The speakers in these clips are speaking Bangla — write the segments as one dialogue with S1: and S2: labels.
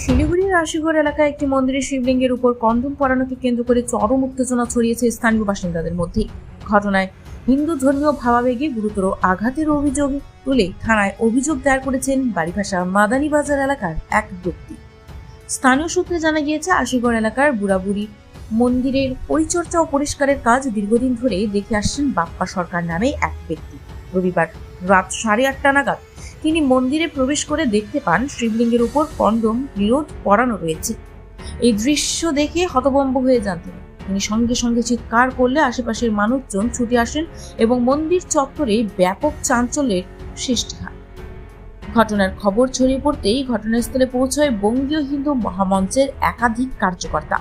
S1: শিলিগুড়ির আশিগড় এলাকায় একটি মন্দিরের শিবলিঙ্গের উপর কন্ডম পরানোকে কেন্দ্র করে চরম উত্তেজনা ছড়িয়েছে স্থানীয় বাসিন্দাদের মধ্যে। ঘটনায় হিন্দু ধর্মীয় ভাবাবেগে গুরুতর আঘাতের অভিযোগ তুলে থানায় অভিযোগ দায়ের করেছেন বাড়িভাষা মাদানী বাজার এলাকার এক ব্যক্তি। স্থানীয় সূত্রে জানা গিয়েছে, আশিগড় এলাকার বুড়াবুড়ি মন্দিরের পরিচর্যা ও পরিষ্কারের কাজ দীর্ঘদিন ধরে দেখে আসছেন বাপ্পা সরকার নামে এক ব্যক্তি। রবিবার রাত সাড়ে আটটা নাগাদ তিনি মন্দিরে প্রবেশ করে দেখতে পান শিবলিঙ্গের উপর কন্ডম বিরোধ পরানো রয়েছে। এই দৃশ্য দেখে হতভম্ব হয়ে যান তিনি। তিনি সঙ্গে সঙ্গে চিৎকার করলে আশেপাশের মানুষজন ছুটে আসেন এবং মন্দির চত্বরে ব্যাপক চাঞ্চল্যের সৃষ্টি হয়। ঘটনার খবর ছড়িয়ে পড়তেই ঘটনাস্থলে পৌঁছয় বঙ্গীয় হিন্দু মহামঞ্চের একাধিক কার্যকর্তা।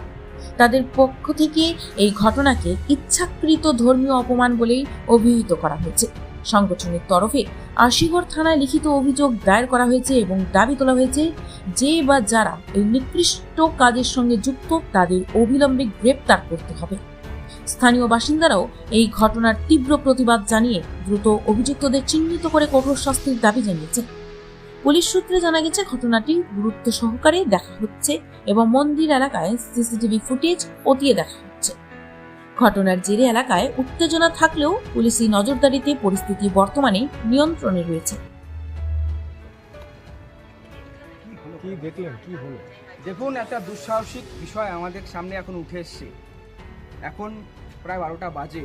S1: তাদের পক্ষ থেকে এই ঘটনাকে ইচ্ছাকৃত ধর্মীয় অপমান বলেই অভিহিত করা হয়েছে। সংগঠনের তরফে আশিগড় থানায় লিখিত অভিযোগ দায়ের করা হয়েছে এবং দাবি তোলা হয়েছে যে বা যারা এই নিকৃষ্ট কাজের সঙ্গে যুক্ত, তাদের অবিলম্বে গ্রেপ্তার করতে হবে। স্থানীয় বাসিন্দারাও এই ঘটনার তীব্র প্রতিবাদ জানিয়ে দ্রুত অভিযুক্তদের চিহ্নিত করে কঠোর শাস্তির দাবি জানিয়েছে। পুলিশ সূত্রে জানা গেছে ঘটনাটি গুরুত্ব সহকারে দেখা হচ্ছে এবং মন্দির এলাকায় সিসিটিভি ফুটেজ খতিয়ে দেখা ঘটনার জেরে এলাকায় উত্তেজনা থাকলেও পুলিশি নজরদারিতে পরিস্থিতি বর্তমানে নিয়ন্ত্রণে রয়েছে।
S2: দেখুন, একটা দুঃসাহসিক বিষয় আমাদের সামনে এখন উঠে এসছে। এখন প্রায় বারোটা বাজে।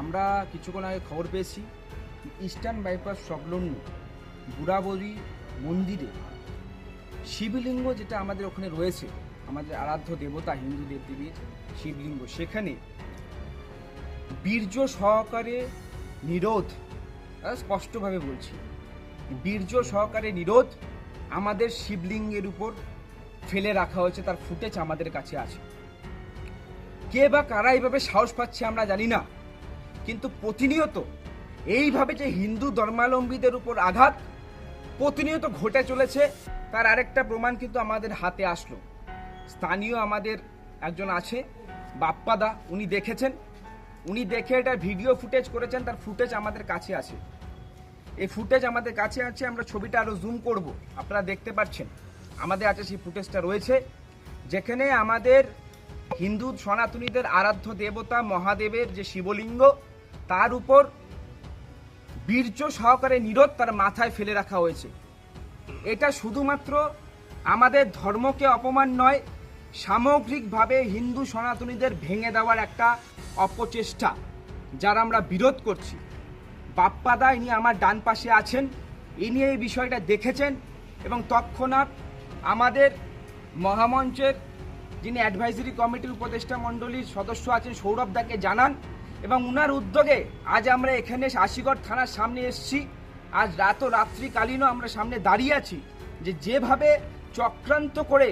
S2: আমরা কিছুক্ষণ আগে খবর পেয়েছি, ইস্টার্ন বাইপাস সংলগ্ন বুড়াবড়ি মন্দিরে শিবলিঙ্গ যেটা আমাদের ওখানে রয়েছে, আমাদের আরাধ্য দেবতা হিন্দু দেবদেবীর শিবলিঙ্গ। সেখানে বীর্য সহকারে নিরোধ স্পষ্টভাবে বলছি। বীর্য সহকারে নিরোধ আমাদের শিবলিঙ্গের উপর ফেলে রাখা হয়েছে, তার ফুটেজ আমাদের কাছে আছে। কে বা কারা এইভাবে সাহস পাচ্ছে আমরা জানি না, কিন্তু প্রতিনিয়ত এইভাবে যে হিন্দু ধর্মাবলম্বীদের উপর আঘাত প্রতিনিয়ত ঘটে চলেছে, তার আরেকটা প্রমাণ কিন্তু আমাদের হাতে আসলো। স্থানীয় আমাদের একজন আছে, বাপ্পাদা, উনি দেখেছেন। উনি দেখে এটা ভিডিও ফুটেজ করেছেন, তার ফুটেজ আমাদের কাছে আছে। এই ফুটেজ আমাদের কাছে আছে, আমরা ছবিটা আরও জুম করব। আপনারা দেখতে পাচ্ছেন, আমাদের আছে সেই ফুটেজটা রয়েছে, যেখানে আমাদের হিন্দু সনাতনীদের আরাধ্য দেবতা মহাদেবের যে শিবলিঙ্গ, তার উপর বীর্য সহকারে নিরোধ তার মাথায় ফেলে রাখা হয়েছে। এটা শুধুমাত্র আমাদের ধর্মকে অপমান নয়, সামগ্রিকভাবে হিন্দু সনাতনীদের ভেঙে দেওয়ার একটা অপচেষ্টা, যারা আমরা বিরোধ করছি। বাপ্পাদা ইনি আমার ডান পাশে আছেন, ইনি এই বিষয়টা দেখেছেন এবং তৎক্ষণাৎ আমাদের মহামঞ্চের যিনি অ্যাডভাইজারি কমিটির উপদেষ্টা মণ্ডলীর সদস্য আছেন সৌরভ দাকে জানান এবং উনার উদ্যোগে আজ আমরা এখানে আশিগড় থানার সামনে এসেছি। আজ রাত রাত্রিকালীনও আমরা সামনে দাঁড়িয়ে আছি যে যেভাবে চক্রান্ত করে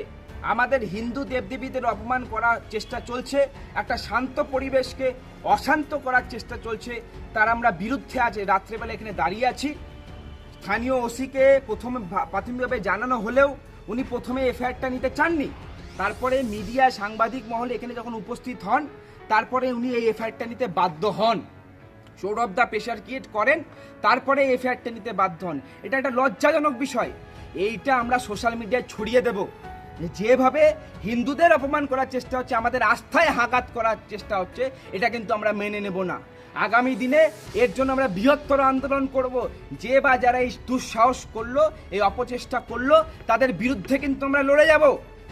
S2: আমাদের হিন্দু দেবদেবীদের অপমান করার চেষ্টা চলছে, একটা শান্ত পরিবেশকে অশান্ত করার চেষ্টা চলছে। তার আমরা বিরুদ্ধে আজ রাত্রেবেলা এখানে দাঁড়িয়ে আছি। স্থানীয় ওসিকে প্রথমে প্রাথমিকভাবে জানানো হলেও উনি প্রথমে এফআইআরটা নিতে চাননি। তারপরে মিডিয়া, সাংবাদিক মহল এখানে যখন উপস্থিত হন, তারপরে উনি এই এফআইআরটা নিতে বাধ্য হন। সৌরভ দা প্রেশার ক্রিয়েট করেন, তারপরে এফআইআরটা নিতে বাধ্য হন। এটা একটা লজ্জাজনক বিষয়। এইটা আমরা সোশ্যাল মিডিয়ায় ছড়িয়ে দেব। যেভাবে হিন্দুদের অপমান করার চেষ্টা হচ্ছে, আমাদের আস্থায় হাঘাত করার চেষ্টা হচ্ছে, এটা কিন্তু আমরা মেনে নেব না। আগামী দিনে এর জন্য আমরা বৃহত্তর আন্দোলন করব। যে বা যারা এই দুঃসাহস করল, এই অপচেষ্টা করল, তাদের বিরুদ্ধে কিন্তু আমরা লড়ে যাব।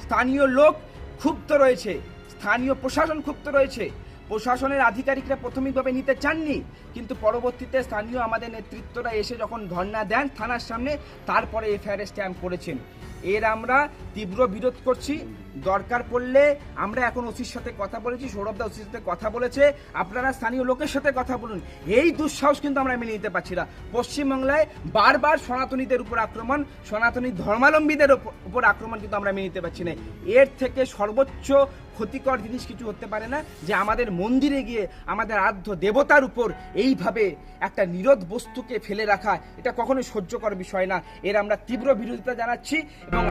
S2: স্থানীয় লোক ক্ষুব্ধ রয়েছে, স্থানীয় প্রশাসন ক্ষুব্ধ রয়েছে। প্রশাসনের আধিকারিকরা প্রাথমিকভাবে নিতে চাননি, কিন্তু পরবর্তীতে স্থানীয় আমাদের নেতৃত্বরা এসে যখন ধর্ণা দেন থানার সামনে, তারপরে এফআইআর স্ট্যাম্প করেছেন। এর আমরা তীব্র বিরোধ করছি। দরকার পড়লে আমরা এখন ওসির সাথে কথা বলেছি সৌরভদা ওসির সাথে কথা বলেছে। আপনারা স্থানীয় লোকের সাথে কথা বলুন। এই দুঃসাহস কিন্তু আমরা মেনে নিতে পারছি না। পশ্চিমবাংলায় বারবার সনাতনীদের উপর আক্রমণ, সনাতনী ধর্মাবলম্বীদের উপর- উপর আক্রমণ কিন্তু আমরা মেনে নিতে পারছি না। এর থেকে সর্বোচ্চ ক্ষতিকর জিনিস কিছু হতে পারে না, যে আমাদের মন্দিরে গিয়ে আমাদের আর্ধ দেবতার উপর এইভাবে একটা নিরোধ বস্তুকে ফেলে রাখা, এটা কখনোই সহ্যকর বিষয় না। এর আমরা তীব্র বিরোধিতা জানাচ্ছি এবং